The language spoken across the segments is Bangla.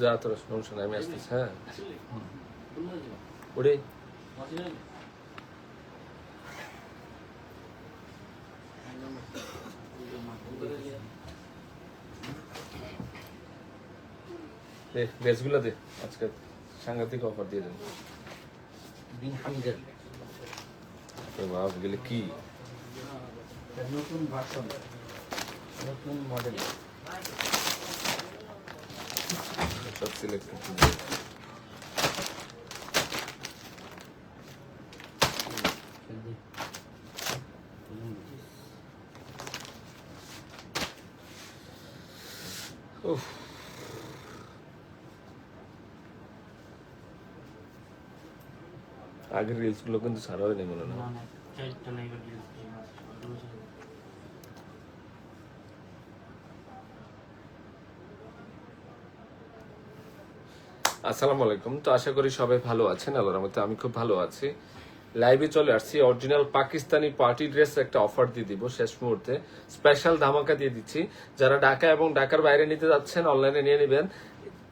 যা তোর সমস্যা আমি আসতেছি হ্যাঁ ওরে দে ড্রেসগুলো দে আজকে সাংঘাতিক অফার দিয়ে দেন বিন হামিদের বাপ গেলে কি নতুন ভার্সন নতুন মডেল সব সিলেক্ট করতে উফ আগের রিলসগুলো কিন্তু ছাড়া হয়নি মনে হয় না না না চারটা লাইভের আসসালামু আলাইকুম। তো আশা করি সবাই ভালো আছেন, আল্লাহর রহমতে আমি খুব ভালো আছি। লাইভে চলে আসছি অরিজিনাল পাকিস্তানি পার্টি ড্রেস একটা অফার দিয়ে দিব শেষ মুহূর্তে। স্পেশাল ধামাকা দিয়ে দিচ্ছি। যারা ঢাকা এবং ঢাকার বাইরে নিতে যাচ্ছেন অনলাইনে নিয়ে নেবেন।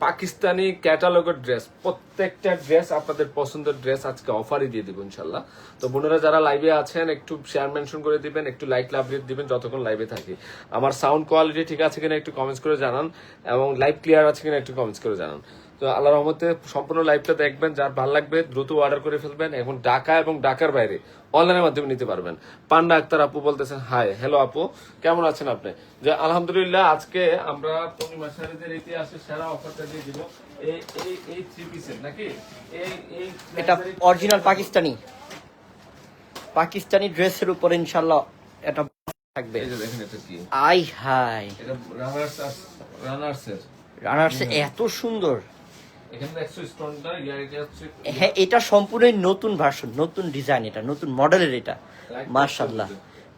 পাকিস্তানি ক্যাটালগের ড্রেস প্রত্যেকটা ড্রেস আপনাদের পছন্দের ড্রেস আজকে অফারই দিয়ে দিব ইনশাল্লাহ। তো বোনেরা যারা লাইভে আছেন, একটু শেয়ার মেনশন করে দিবেন, একটু লাইক লাভ দিবেন যতক্ষণ লাইভে থাকি। আমার সাউন্ড কোয়ালিটি ঠিক আছে কিনা একটু কমেন্টস করে জানান, এবং লাইভ ক্লিয়ার আছে কিনা একটু কমেন্টস করে জানান। তো আল্লাহ রহমতে সম্পূর্ণ লাইভটা দেখবেন যার ভালো লাগবে দ্রুত অর্ডার করে ফেলবেন এখন ঢাকা এবং ঢাকার বাইরে অনলাইনের মাধ্যমে নিতে পারবেন। পান্ডা আক্তার আপু বলতেছেন হাই হ্যালো আপু কেমন আছেন আপনি? যে আলহামদুলিল্লাহ আজকে আমরা পূর্ণিমা শাড়িদের ইতিহাসে সেরা অফারটা দিয়ে দিব। এই এই এই থ্রি পিসের নাকি? এই এই এটা অরিজিনাল পাকিস্তানি। পাকিস্তানি ড্রেসের উপর ইনশাল্লাহ এটা থাকবে। এই যে দেখেন এটা কি? আই হাই এটা রানার্স রানার্স রানার্স এত সুন্দর। হ্যাঁ এটা সম্পূর্ণ নতুন ভার্সন নতুন ডিজাইন এটা নতুন মডেলের এটা মার্শাল্লাহ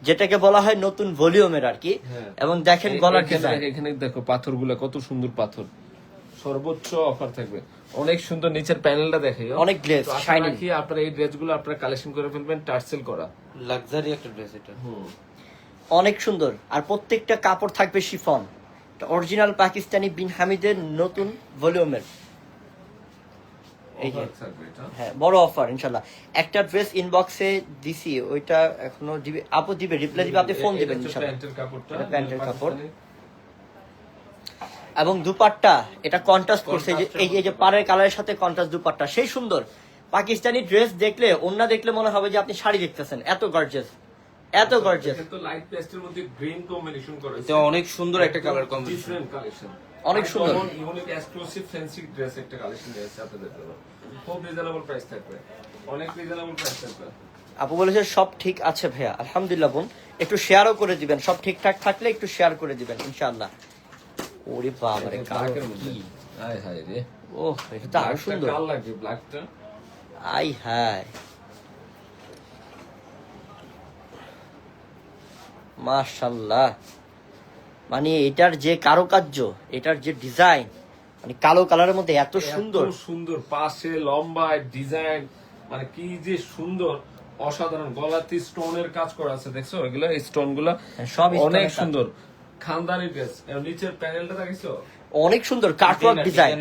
যেটাকে বলা হয় নতুন ভলিউমের আর কি। হ্যাঁ। এবং দেখেন গলার ডিজাইন এখানে দেখো পাথরগুলো কত সুন্দর পাথর। সর্বোচ্চ অফার থাকবে। অনেক সুন্দর নিচের প্যানেলটা দেখে। অনেক glaze, shining। কি আপনারা এই ড্রেসগুলো আপনারা কালেকশন করে ফেলবেন টার্সেল করা। লাক্সারি একটা ড্রেস এটা। অনেক সুন্দর। আর প্রত্যেকটা কাপড় থাকবে শিফন। অরিজিনাল পাকিস্তানি বিন হামিদের নতুন ভলিউমের এই যে হ্যাঁ বড় অফার ইনশাল্লাহ একটা ড্রেস ইনবক্সে দিছি ওইটা এখনও দিবে আপু দিবে রিপ্লাই দিবে আপনি ফোন দিবেন ইনশাল্লাহ প্যান্টের কাপড়। এবং দুপাট্টা এটা কন্ট্রাস্ট করছে এই যে- এই যে- পাড়ের কালারের সাথে কন্ট্রাস্ট দুপাট্টা সেই সুন্দর। পাকিস্তানি ড্রেস দেখলে অন্য দেখলে মনে হবে যে আপনি শাড়ি দেখতেছেন এত গর্জেস এত গর্জেস এটা লাইট পেস্টের মধ্যে গ্রিন কম্বিনেশন করা অনেক সুন্দর একটা কালার কম্বিনেশন কালেকশন অনেক সুন্দর। ইউনিক এক্সক্লুসিভ ফ্যান্সি ড্রেস একটা কালেকশন আপনাদের জন্য। খুব রিজনেবল প্রাইস থাকবে। অনেক রিজনেবল প্রাইস থাকবে। আপু বলেছে সব ঠিক আছে ভাইয়া। আলহামদুলিল্লাহ বোন। একটু শেয়ারও করে দিবেন। সব ঠিকঠাক থাকলে একটু শেয়ার করে দিবেন ইনশাআল্লাহ। ওরে কালো black এর মধ্যে। কি? হায় রে। ও এটা তো আরও সুন্দর। কাল লাগবে? ব্ল্যাকটা আই হায়। মাশাল্লাহ মানে এটার যে কারুকার্য এটার যে ডিজাইন মানে কালো কালারের মধ্যে এত সুন্দর। সুন্দর পাশে লম্বা ডিজাইন মানে কি যে সুন্দর অসাধারণ। গলাতে স্টোনের কাজ করা আছে দেখছ? এগুলো স্টোনগুলা সব অনেক সুন্দর। খানদানি ড্রেস নিচের প্যানেলটা দেখিছো অনেক সুন্দর কাটওয়ার্ক ডিজাইন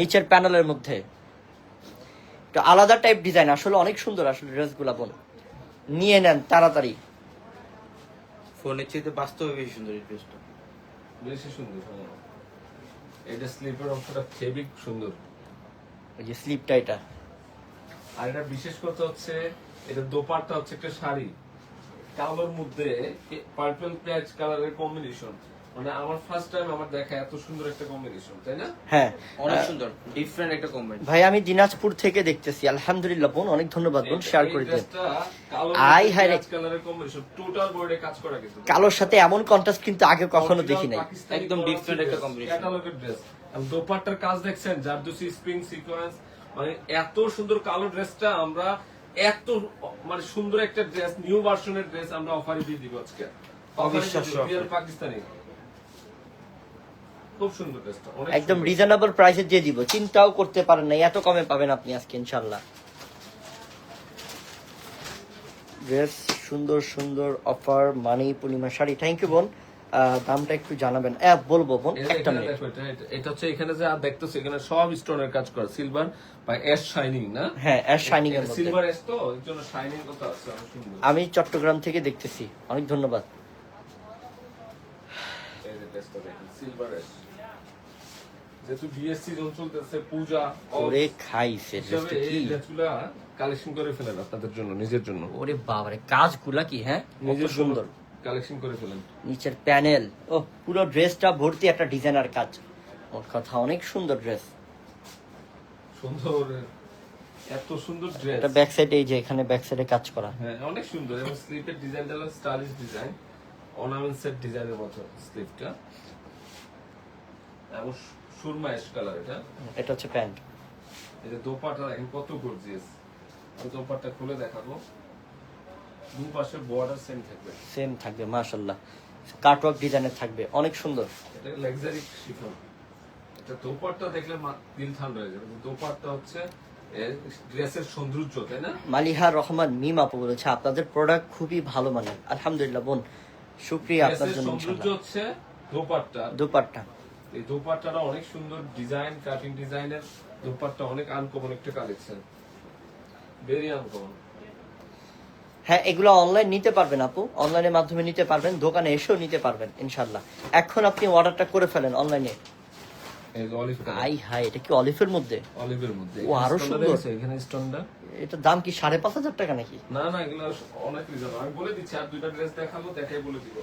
নিচের প্যানেলের মধ্যে। আলাদা টাইপ ডিজাইন আসলে অনেক সুন্দর আসলে ড্রেসগুলা বোন নিয়ে নেন তাড়াতাড়ি। ফোনের চেয়ে বাস্তবে বেশি সুন্দর এই ড্রেসটা বেশি সুন্দর হ্যাঁ। এটা স্লিপের অংশটা ফেবিক সুন্দর। ওই যে স্লিপটা এটা। আর এটা বিশেষ কথা হচ্ছে এটা দোপাট্টা হচ্ছে একটা শাড়ি। কালোর মধ্যে পার্পল প্যাচ কালারের কম্বিনেশন মানে আমার ফার্স্ট টাইম আমার দেখা এত সুন্দর একটা কম্বিনেশন তাই না? হ্যাঁ। অনেক সুন্দর ডিফারেন্ট একটা কম্বিনেশন ভাই আমি দিনাজপুর থেকে দেখতেছি। আলহামদুলিল্লাহ বোন অনেক ধন্যবাদ বোন শেয়ার করে দিন আই রে। কালারের কম্বিনেশন টোটাল বোর্ডে কাজ করা কিন্তু। কালোর সাথে এমন কন্ট্রাস্ট কিন্তু আগে কখনো দেখি নাই। একদম একটা. ক্যাটালগের ড্রেস দোপাট্টার কাজ দেখছেন জারদুসি স্প্রিং সিকোয়েন্স মানে এত সুন্দর কালো ড্রেসটা আমরা এত মানে সুন্দর একটা ড্রেস নিউ ভার্সনের ড্রেস আমরা অফারে দিয়ে দিব আজকে। অবিশ্বাস্য। পাকিস্তানি খুব সুন্দর ড্রেসটা একদম। রিজনেবল প্রাইসে দিয়ে দিব চিন্তাও করতে পারেন না এত কমে পাবেন আপনি আজকে ইনশাল্লাহ ড্রেস সুন্দর সুন্দর অফার মানি পূর্ণিমা শাড়ি। থ্যাংক ইউ বোন। দামটা একটু জানাবেন। হ্যাঁ বলব বোন একটা মিনিট এটা- হচ্ছে এখানে যা দেখতেছো এখানে সব স্টোনের কাজ করা। সিলভার বা অ্যাশ শাইনিং না? হ্যাঁ অ্যাশ শাইনিং এর মধ্যে। সিলভার অ্যাশ তো এর জন্য শাইনিং কত আছে আমি চট্টগ্রাম থেকে দেখতেছি। অনেক ধন্যবাদ। সিলভার অ্যাশ যেহেতু বিএসসি জন চলতেছে পূজা ওরে হিসাবে ড্রেসটা কি? কালেকশন করে ফেলেন আপনাদের জন্য নিজের জন্য। ওরে বাবারে কাজগুলা কি হ্যাঁ? নিজের সুন্দর। কালেকশন করে ফেলেন। নিচের প্যানেল ও পুরো ড্রেসটা ভর্তি একটা ডিজাইনার কাজ। ওর কথা অনেক সুন্দর ড্রেস সুন্দর এত সুন্দর ড্রেস এটা ব্যাক সাইডে এই যে এখানে ব্যাক সাইডে কাজ করা। হ্যাঁ অনেক সুন্দর। এবং স্লিপের ডিজাইনটা হলো স্টাইলিশ ডিজাইন অর্নামেন্টসের ডিজাইনের মতো স্লিপটা। এবং সুরমা অ্যাশ কালার এটা। এটা হচ্ছে প্যান্ট। যে দোপাটা দেখেন কত গর্জিয়াস আমি দোপাট্টা খুলে দেখাবো। দুপাশে বর্ডার সেম থাকবে। সেম থাকবে কাটওয়ার্ক ডিজাইনের থাকবে অনেক সুন্দর। এটা লাক্সারি শিফন এটা দোপাট্টা দেখলে দিল ঠান্ডা হয়ে যাবে। দোপাট্টা হচ্ছে ড্রেসের সৌন্দর্য তাই না? মালিহার রহমান মিম আপু বলেছে আপনাদের প্রোডাক্ট খুবই ভালো মানের। আলহামদুলিল্লাহ বোন। শুক্রিয়া আপনার জন্য সৌন্দর্য হচ্ছে দোপাট্টা। দুপাট্টা। এই দোপাট্টাটা অনেক সুন্দর ডিজাইন কাটিং ডিজাইনের দোপাট্টা, অনেক আনকমন একটা কালেকশন ভেরি আনকমন হ্যাঁ এগুলো অনলাইন নিতে পারবেন আপু। অনলাইনের মাধ্যমে নিতে পারবেন, দোকানে এসেও নিতে পারবেন ইনশাল্লাহ এখন আপনি অর্ডারটা করে ফেলেন অনলাইনে এই যে অলিভ কালার আই হাই এটা কি অলিভের মধ্যে? অলিভের মধ্যে। ও, আরও সুন্দর। এখানে স্টোনটা? এটার দাম কি সাড়ে পাঁচ হাজার টাকা নাকি? না না এগুলো অনেক রিজন আমি বলে দিচ্ছি আর দুইটা ড্রেস দেখাবো দেখাই বলে দিব।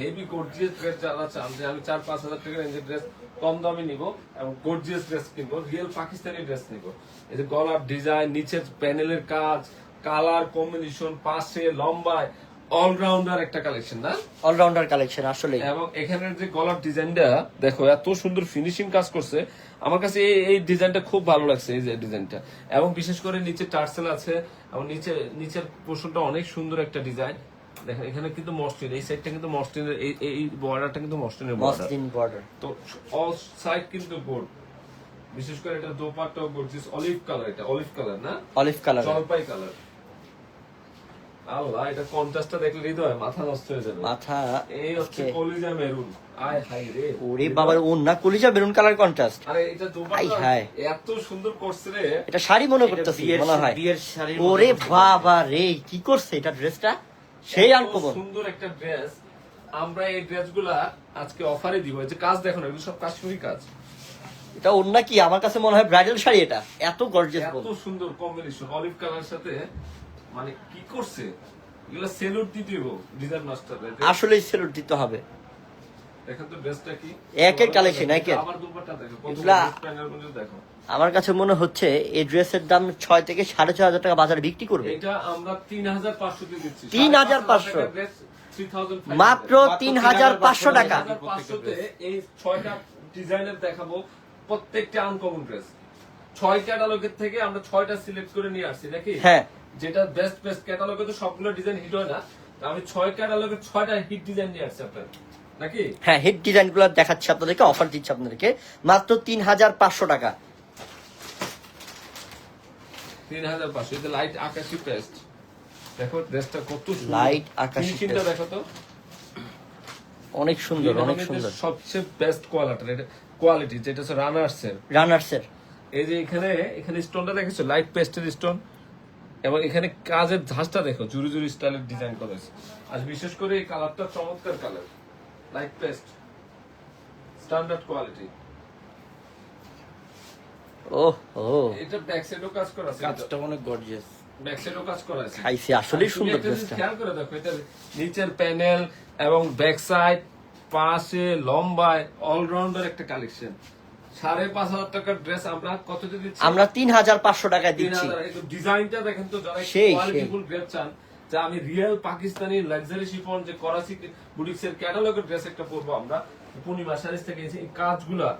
হেভি গর্জিয়াস ড্রেস যারা চান যে আমি চার পাঁচ হাজার টাকা রেঞ্জের ড্রেস কম দামে নিব এবং গর্জিয়াস ড্রেস কিনবো রিয়েল পাকিস্তানি ড্রেস নিব। এই যে গলার ডিজাইন নিচের প্যানেলের কাজ কালার কম্বিনেশন পাশে লম্বায় অলরাউন্ডার একটা কালেকশন না? অলরাউন্ডার কালেকশন আসলে এবং এখানের যে গলার ডিজাইনটা দেখো এত সুন্দর ফিনিশিং কাজ করছে। আমার কাছে এই এই ডিজাইনটা খুব ভালো লাগছে এই যে ডিজাইনটা। এবং বিশেষ করে নিচে টার্সেল আছে এবং নিচে নিচের পোর্শনটা অনেক সুন্দর একটা ডিজাইন। দেখেন এখানে কিন্তু মসলিন এই সাইডটা কিন্তু মসলিনের এই এই- বর্ডারটা কিন্তু মসলিনের বর্ডার তো অল সাইড কিন্তু গোল্ড বিশেষ করে এটা দোপাট্টাও গোল্ড অলিভ কালার এটা অলিভ কালার না? অলিভ কালার জলপাই কালার আল্লাহ এটা কন্ট্রাস্টটা দেখলে হৃদয় মাথা নষ্ট হয়ে যাবে। মাথা এই হচ্ছে কলিজা মেরুন। আয় হাই রে। ওরে বাবার ওন্না কলিজা বেরুন কালার কন্ট্রাস্ট আরে এটা হায়। এত সুন্দর করছে রে। এটা শাড়ি মনে করতেছি মনে হয়। বিয়ের শাড়ির ওরে বাবা রে কি করছে এটা ড্রেসটা সেই আনকমন সুন্দর একটা ড্রেস আমরা এই ড্রেসগুলা আজকে অফারে দিব। এই যে কাজ দেখো না এগুলো সব কাশ্মীরি কাজ। এটা অন্য কি? আমার কাছে মনে হয় ব্রাইডাল শাড়ি এটা। এত গর্জিয়াস এত সুন্দর কম্বিনেশন অলিভ কালার সাথে মানে কি করছে? এগুলো সেলুট দিতে ডিজাইন মাস্টার আসলেই সেলুট দিতে হবে। দেখেন তো ড্রেসটা কি? একের collection, একের। আমার দুপাট্টা দেখো এগুলা- দেখো। আমার কাছে মনে হচ্ছে এই ড্রেসের দাম ছয় থেকে সাড়ে ছয় হাজার টাকা বাজারে বিক্রি করবে। এটা আমরা তিন হাজার পাঁচশো দিয়ে দিচ্ছি। 3,500 মাত্র তিন হাজার পাঁচশো টাকা। এই ছয়টা ডিজাইনের দেখাবো প্রত্যেকটা আনকমন ড্রেস ছয় ক্যাটালগের থেকে আমরা ছয়টা সিলেক্ট করে নিয়ে আসছি নাকি? হ্যাঁ। যেটা বেস্ট বেস্ট ক্যাটালগে তো সবগুলো ডিজাইন হিট হয় না। আমি ছয় ক্যাটালগের ছয়টা হিট ডিজাইন নিয়ে আসছি আপনার নাকি? হ্যাঁ হিট ডিজাইনগুলো দেখাচ্ছি আপনাদেরকে অফার দিচ্ছি আপনাদেরকে। মাত্র তিন হাজার পাঁচশো টাকা। তিন হাজার পাঁচশো লাইট আকাশি পেস্ট দেখো ড্রেসটা কত। Light আকাশি Finishing দেখো তো। অনেক সুন্দর অনেক সুন্দর। সবচেয়ে বেস্ট কোয়ালিটি এটা কোয়ালিটি যেটা হচ্ছে রানার্স এর রানার্স এর এই যে এখানে এখানে স্টোনটা দেখেছ? লাইট পেস্টের স্টোন এবং এখানে কাজের ধাঁচটা দেখো জুরি জুরি স্টাইলের ডিজাইন করেছে আর বিশেষ করে এই কালারটা চমৎকার colour light paste standard quality ও ও এটা ব্যাক সাইডও কাজ করা আছে কাজটা অনেক গর্জিয়াস ব্যাক সাইডও কাজ করা আছে। খাইছি আসলেই সুন্দর ড্রেসটা খেয়াল করে দেখো এটা নিচের প্যানেল এবং ব্যাক সাইড পাশে লম্বায় অলরাউন্ডার একটা কালেকশন সাড়ে পাঁচ হাজার টাকার ড্রেস আমরা কত দিচ্ছি? আমরা তিন হাজার পাঁচশো টাকায় দিচ্ছি। ডিজাইনটা দেখেন তো যারা সেই, কোয়ালিটিফুল ড্রেস চান যে আমি রিয়েল পাকিস্তানি লাক্সারি শিফন যে করাচি বুটিক্স এর ক্যাটালগের ড্রেস একটা পরবো আমরা পূর্ণিমা শাড়িজ থেকে এই কাজগুলা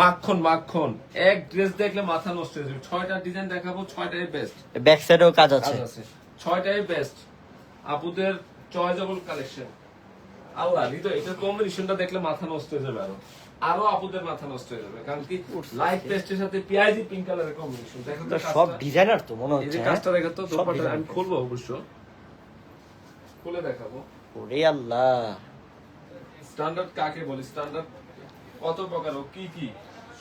মাখন মাখন এক ড্রেস দেখলে মাথা নষ্ট হয়ে যাবে। ছয়টা ডিজাইন দেখাবো ছয়টাই বেস্ট ব্যাক সাইডেও কাজ আছে। ছয়টাই বেস্ট আপুদের চয়েজেবল কালেকশন আল্লাহ হৃদয় এটা কম্বিনেশনটা দেখলে মাথা নষ্ট হয়ে যাবে আরও। আরও আপুদের মাথা নষ্ট হয়ে যাবে। কারণ কি লাইট পেস্টের সাথে পিআইজি পিঙ্ক কালারের কম্বিনেশন দেখো তো সব ডিজাইনার তো মনে হচ্ছে হ্যাঁ? কাজটা দেখো তো দোপাট্টা আমি খুলবো অবশ্য। খুলে দেখাবো। ওরে আল্লাহ। স্ট্যান্ডার্ড কাকে বলি? স্ট্যান্ডার্ড কত প্রকার ও কি কি?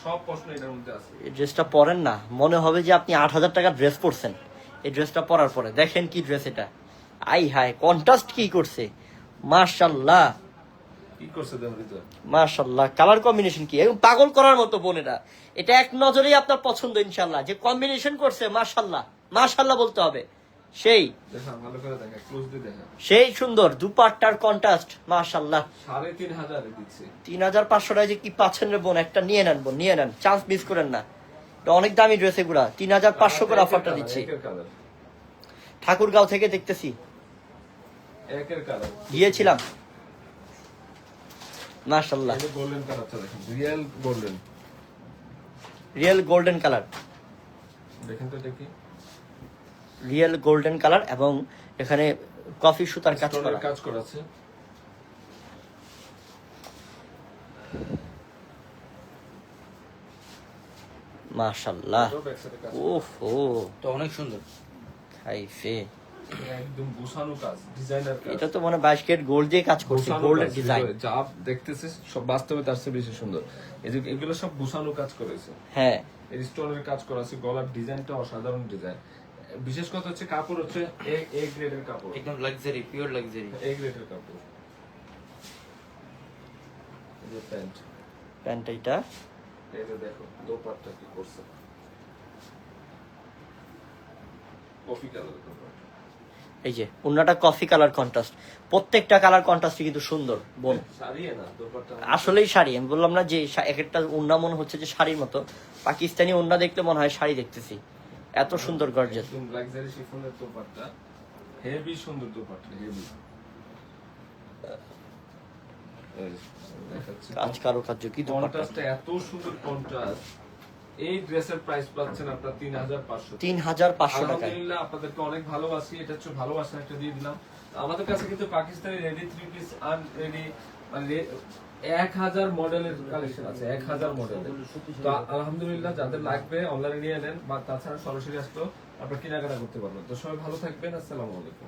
সব প্রশ্ন এটার মধ্যে আছে। এই ড্রেসটা পরেন না। মনে হবে যে আপনি আট হাজার টাকার ড্রেস পরছেন। এই ড্রেসটা পরার পরে দেখেন কি ড্রেস এটা। আই হাই কন্ট্রাস্ট কি করছে? মার্শাল্লাহ মার্শাল্লাহ কালার কম্বিনেশন কি? এবং পাগল করার মতো বোনেরা এটা। এক নজরেই আপনার পছন্দ ইনশাল্লাহ যে কম্বিনেশন করছে মার্শাল্লাহ মার্শাল্লাহ বলতে হবে। সেই। সেই সুন্দর দুপাট্টার কন্ট্রাস্ট মার্শাল্লাহ সাড়ে তিন হাজারে তিন হাজার পাঁচশো টাকা যে কি পাচ্ছেন রে বোন? একটা নিয়ে নেন বোন নিয়ে নেন। চান্স মিস করেন না। এটা অনেক দামি ড্রেস এগুলা। তিন হাজার পাঁচশো করে অফারটা দিচ্ছি। ঠাকুরগাঁও থেকে দেখতেছি। গিয়েছিলাম। মার্শাল্লাহ এই গোল্ডেন কালারটা দেখেন real golden real golden colour দেখেন তো দেখি। রিয়েল গোল্ডেন কালার এবং এখানে কফি সুতার কাজ করা। কাজ করা আছে। কাজ। ওহ। তো অনেক সুন্দর। খাইফে একদম গুছানো কাজ ডিজাইনার কাজ। এটা তো মনে বাইশ কেট গোল্ড দিয়ে কাজ করছে গোল্ডের ডিজাইন যা দেখতেছিস সব বাস্তবে তার চেয়ে বেশি সুন্দর। এই যে এগুলো সব গুছানো কাজ করেছে। হ্যাঁ। এই স্টোনের কাজ করা আছে গলার ডিজাইনটা অসাধারণ ডিজাইন। বিশেষ কথা হচ্ছে কাপড় হচ্ছে এ এ গ্রেডের কাপড়। একদম লাক্সারি পিওর লাক্সারি এ গ্রেডের কাপড়। এই যে প্যান্ট। প্যান্ট এইটা। এই যে দেখো দোপাট্টা কি করছে। Coffee colour dupatta. এই যে অন্যটা কফি কালার কন্ট্রাস্ট প্রত্যেকটা কালার কন্ট্রাস্ট কিন্তু সুন্দর বোন। আসলেই শাড়ি। আমি বললাম না যে এক একটা ওন্না মনে হচ্ছে যে শাড়ির মতো। পাকিস্তানি ওন্না দেখলে মনে হয় শাড়ি দেখতেছি। এত সুন্দর গর্জেস একদম লাক্সারি শিফনের দোপাট্টা। হেভি সুন্দর দোপাট্টা হেভি কাজ কারও কার্য কি দুপাট্টা? এত সুন্দর কন্ট্রাস্ট এই ড্রেসের প্রাইস পাচ্ছেন আপনার তিন হাজার পাঁচশো তিন হাজার পাঁচশো আলহামদুলিল্লাহ আপনাদেরকে অনেক ভালোবাসি। এটা হচ্ছে ভালোবাসা একটা দিয়ে দিলাম। আমাদের কাছে কিন্তু Pakistani ready three piece unready মানে এক হাজার মডেলের কালেকশন আছে এক হাজার মডেলের তো আলহামদুলিল্লাহ যাদের লাগবে অনলাইনে নিয়ে নেন বা তাছাড়া সরাসরি আসলেও আপনার কেনাকাটা করতে পারবেন। তো সবাই ভালো থাকবেন আসসালামু আলাইকুম।